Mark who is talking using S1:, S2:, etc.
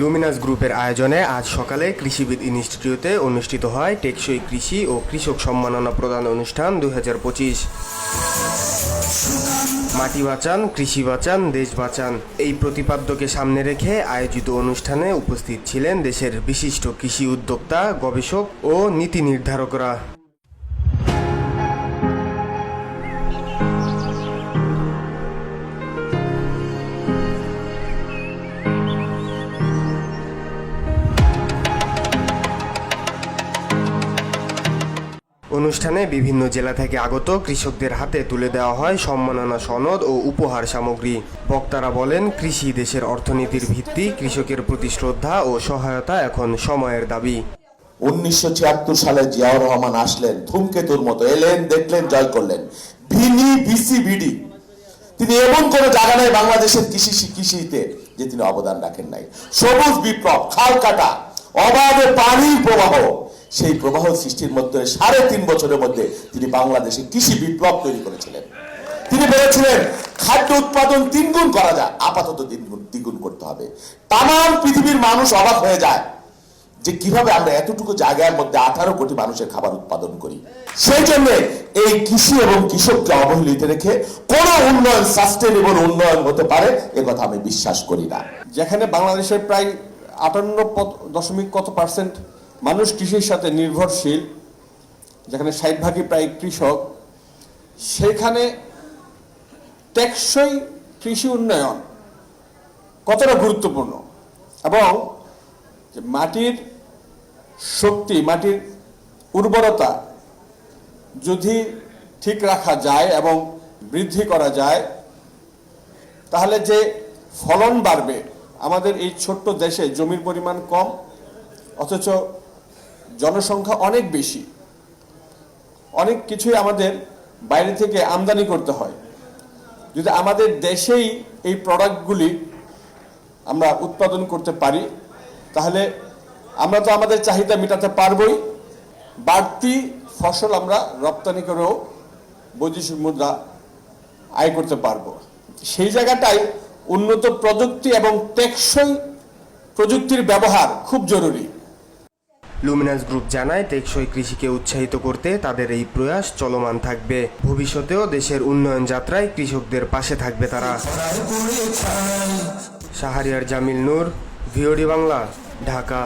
S1: Luminous গ্রুপের আয়োজনে আজ সকালে কৃষিবিদ ইনস্টিটিউটে অনুষ্ঠিত হয় টেকসই কৃষি ও কৃষক সম্মাননা প্রদান অনুষ্ঠান দু হাজার পঁচিশ। মাটি বাঁচান, কৃষি বাঁচান, দেশ বাঁচান। এই প্রতিপাদ্যকে সামনে রেখে আয়োজিত অনুষ্ঠানে উপস্থিত ছিলেন দেশের বিশিষ্ট কৃষি উদ্যোক্তা, গবেষক ও নীতি নির্ধারকরা। অনুষ্ঠানে বিভিন্ন জেলা থেকে আগত কৃষকদের হাতে তুলে দেওয়া হয় সম্মাননা সনদ ও উপহার সামগ্রী। বক্তারা বলেন, কৃষি দেশের অর্থনীতির ভিত্তি, কৃষকের প্রতি শ্রদ্ধা ও সহায়তা এখন সময়ের দাবি।
S2: উনিশশো ছিয়াত্তর সালে জিয়াউর রহমান আসলেন, ধূমকেতুর মতো এলেন, দেখলেন, জয় করলেন। ভিনি বিসি বিডি তিনি এমন কোন জায়গা নাই বাংলাদেশের কৃষি কৃষিতে যে তিনি অবদান রাখেন নাই। সবুজ বিপ্লব, খাল কাটা, অবাধে পানির প্রবাহ। সেই প্রবাহ সৃষ্টির মধ্যে, সাড়ে তিন বছরের মধ্যে তিনি বাংলাদেশে কৃষি বিপ্লব তৈরি করেছিলেন। তিনি বলেছিলেন, খাদ্য উৎপাদন তিনগুণ করা যায়, আপাতত তিনগুণ, দ্বিগুণ করতে হবে। তাম পৃথিবীর মানুষ অবাক হয়ে যায় যে কীভাবে আমরা এতটুকু জায়গার মধ্যে আঠারো কোটি মানুষের খাবার উৎপাদন করি। সেই জন্য এই কৃষি এবং কৃষককে অবহেলিত রেখে কোন উন্নয়ন সাস্টেনেবল উন্নয়ন হতে পারে, এ কথা আমি বিশ্বাস করি না।
S3: যেখানে বাংলাদেশের প্রায় আটান্ন দশমিক কত পার্সেন্ট মানুষ কৃষির সাথে নির্ভরশীল, যেখানে ষাট ভাগই প্রায় কৃষক, সেখানে টেকসই কৃষি উন্নয়ন কতটা গুরুত্বপূর্ণ? এবং মাটির শক্তি, মাটির উর্বরতা যদি ঠিক রাখা যায় এবং বৃদ্ধি করা যায়, তাহলে যে ফলন বাড়বে, আমাদের এই ছোট্ট দেশে জমির পরিমাণ কম, অথচ জনসংখ্যা অনেক বেশি। অনেক কিছুই আমাদের বাইরে থেকে আমদানি করতে হয়। যদি আমাদের দেশেই এই প্রোডাক্টগুলি আমরা উৎপাদন করতে পারি, তাহলে আমরা তো আমাদের চাহিদা মেটাতে পারবই। বাড়তি ফসল আমরা রপ্তানি করেও বৈদেশিক মুদ্রা আয় করতে পারব। সেই জায়গাটাই উন্নত প্রযুক্তি এবং টেকসই প্রযুক্তির ব্যবহার খুব জরুরি।
S1: লুমিনাস গ্রুপ জানায়, টেকসই কৃষিকে উৎসাহিত করতে তাদের এই প্রয়াস চলমান থাকবে। ভবিষ্যতেও দেশের উন্নয়ন যাত্রায় কৃষকদের পাশে থাকবে তারা। শাহরিয়ার জামিল নূর, ভিওডি বাংলা, ঢাকা।